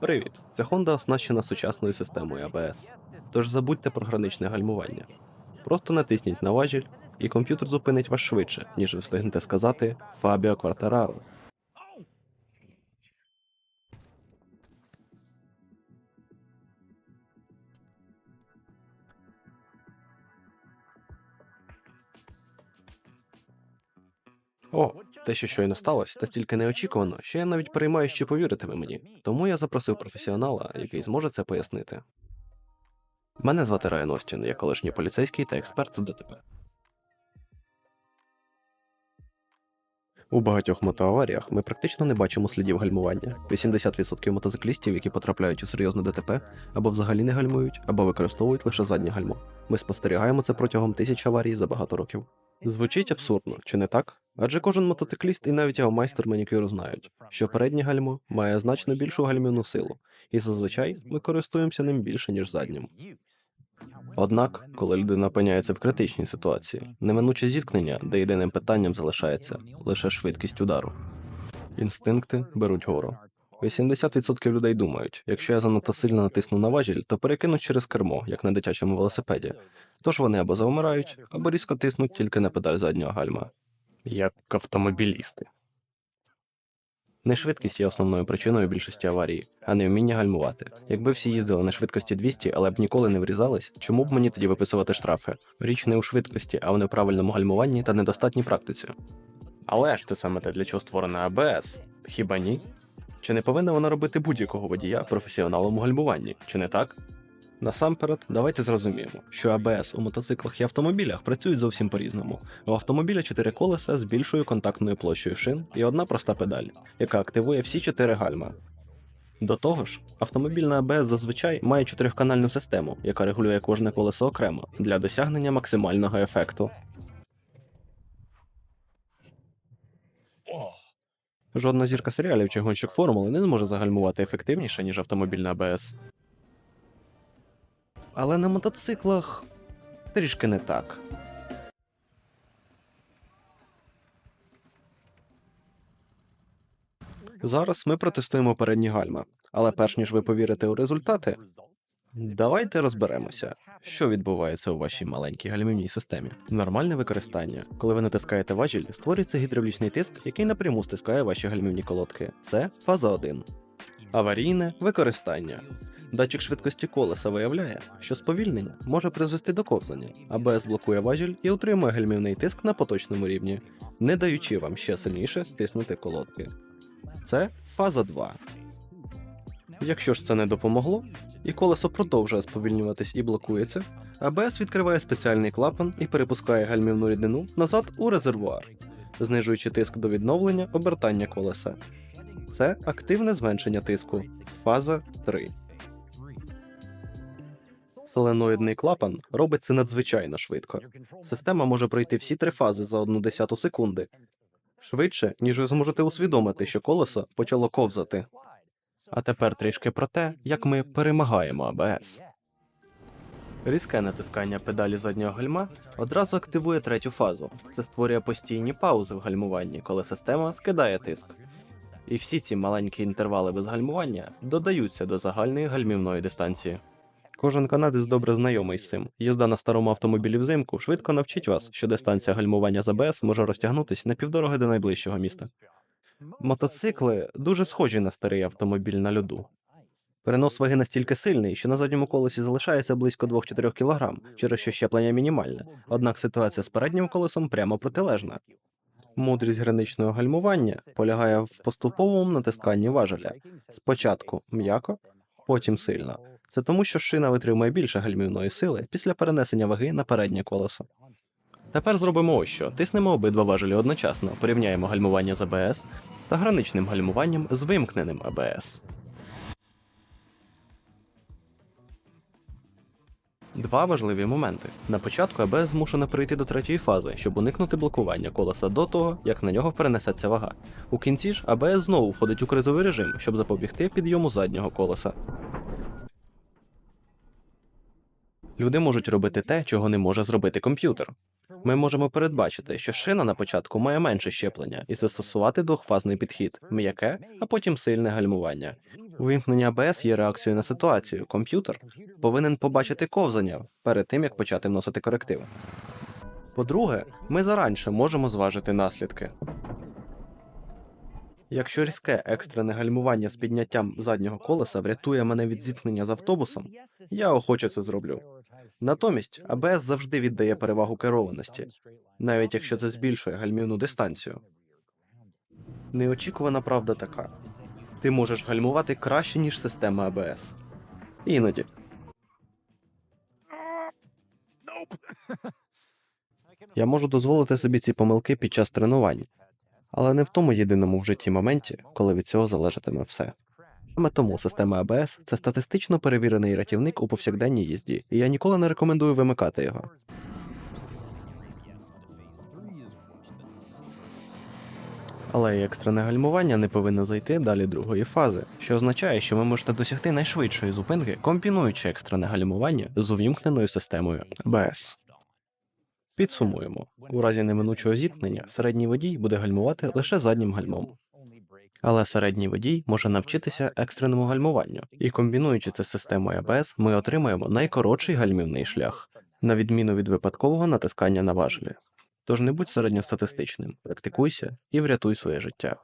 Привіт! Ця Honda оснащена сучасною системою ABS. Тож забудьте про граничне гальмування. Просто натисніть на важіль, і комп'ютер зупинить вас швидше, ніж ви встигнете сказати Фабіо Квартараро. О, те, що щойно сталося, настільки неочікувано, що я навіть переймаюсь, чи повірите ви мені. Тому я запросив професіонала, який зможе це пояснити. Мене звати Райан Остін, я колишній поліцейський та експерт з ДТП. У багатьох мотоаваріях ми практично не бачимо слідів гальмування. 80% мотоциклістів, які потрапляють у серйозне ДТП, або взагалі не гальмують, або використовують лише заднє гальмо. Ми спостерігаємо це протягом тисяч аварій за багато років. Звучить абсурдно, чи не так? Адже кожен мотоцикліст і навіть його майстер манікюру знають, що переднє гальмо має значно більшу гальмівну силу, і зазвичай ми користуємося ним більше, ніж заднім. Однак, коли людина опиняється в критичній ситуації, неминуче зіткнення, де єдиним питанням залишається лише швидкість удару. Інстинкти беруть гору. 80% людей думають, якщо я занадто сильно натисну на важіль, то перекинуть через кермо, як на дитячому велосипеді. Тож вони або завмирають, або різко тиснуть тільки на педаль заднього гальма. Як автомобілісти. Нешвидкість є основною причиною більшості аварій, а не вміння гальмувати. Якби всі їздили на швидкості 200, але б ніколи не врізались, чому б мені тоді виписувати штрафи? Річ не у швидкості, а в неправильному гальмуванні та недостатній практиці. Але ж це саме те, для чого створена АБС. Хіба ні? Чи не повинна вона робити будь-якого водія професіоналом у гальмуванні, чи не так? Насамперед, давайте зрозуміємо, що АБС у мотоциклах і автомобілях працюють зовсім по-різному. У автомобіля чотири колеса з більшою контактною площею шин і одна проста педаль, яка активує всі чотири гальма. До того ж, автомобільна АБС зазвичай має чотирьохканальну систему, яка регулює кожне колесо окремо для досягнення максимального ефекту. Жодна зірка серіалів чи гонщик формули не зможе загальмувати ефективніше, ніж автомобільна АБС. Але на мотоциклах трішки не так. Зараз ми протестуємо передні гальма, але перш ніж ви повірите у результати, давайте розберемося, що відбувається у вашій маленькій гальмівній системі. Нормальне використання. Коли ви натискаєте важіль, створюється гідравлічний тиск, який напряму стискає ваші гальмівні колодки. Це фаза 1. Аварійне використання. Датчик швидкості колеса виявляє, що сповільнення може призвести до ковзання, АБС блокує важіль і утримує гальмівний тиск на поточному рівні, не даючи вам ще сильніше стиснути колодки. Це фаза 2. Якщо ж це не допомогло, і колесо продовжує сповільнюватись і блокується, АБС відкриває спеціальний клапан і перепускає гальмівну рідину назад у резервуар, знижуючи тиск до відновлення обертання колеса. Це активне зменшення тиску. Фаза 3. Соленоїдний клапан робить це надзвичайно швидко. Система може пройти всі три фази за одну десяту секунди. Швидше, ніж ви зможете усвідомити, що колесо почало ковзати. А тепер трішки про те, як ми перемагаємо АБС. Різке натискання педалі заднього гальма одразу активує третю фазу. Це створює постійні паузи в гальмуванні, коли система скидає тиск. І всі ці маленькі інтервали без гальмування додаються до загальної гальмівної дистанції. Кожен канадець добре знайомий з цим. Їзда на старому автомобілі взимку швидко навчить вас, що дистанція гальмування з АБС може розтягнутися на півдороги до найближчого міста. Мотоцикли дуже схожі на старий автомобіль на льоду. Перенос ваги настільки сильний, що на задньому колесі залишається близько 2-4 кг, через що щеплення мінімальне. Однак ситуація з переднім колесом прямо протилежна. Мудрість граничного гальмування полягає в поступовому натисканні важеля. Спочатку м'яко, потім сильно. Це тому, що шина витримує більше гальмівної сили після перенесення ваги на переднє колесо. Тепер зробимо ось що: тиснемо обидва важелі одночасно, порівняємо гальмування з АБС та граничним гальмуванням з вимкненим АБС. Два важливі моменти. На початку АБС змушена перейти до третьої фази, щоб уникнути блокування колеса до того, як на нього перенесеться вага. У кінці ж АБС знову входить у кризовий режим, щоб запобігти підйому заднього колеса. Люди можуть робити те, чого не може зробити комп'ютер. Ми можемо передбачити, що шина на початку має менше щеплення і застосувати двохфазний підхід м'яке, а потім сильне гальмування. Увімкнення АБС є реакцією на ситуацію. Комп'ютер повинен побачити ковзання перед тим, як почати вносити корективи. По-друге, ми заранше можемо зважити наслідки. Якщо різке екстрене гальмування з підняттям заднього колеса врятує мене від зіткнення з автобусом, я охоче це зроблю. Натомість АБС завжди віддає перевагу керованості, навіть якщо це збільшує гальмівну дистанцію. Неочікувана правда така: ти можеш гальмувати краще, ніж система АБС. Іноді. Я можу дозволити собі ці помилки під час тренувань, але не в тому єдиному в житті моменті, коли від цього залежатиме все. Саме тому система АБС це статистично перевірений рятівник у повсякденній їзді, і я ніколи не рекомендую вимикати його. Але екстрене гальмування не повинно зайти далі другої фази, що означає, що ви можете досягти найшвидшої зупинки, комбінуючи екстрене гальмування з увімкненою системою АБС. Підсумуємо: у разі неминучого зіткнення середній водій буде гальмувати лише заднім гальмом. Але середній водій може навчитися екстреному гальмуванню, і комбінуючи це з системою АБС, ми отримаємо найкоротший гальмівний шлях, на відміну від випадкового натискання на важелі. Тож не будь середньостатистичним, практикуйся і врятуй своє життя.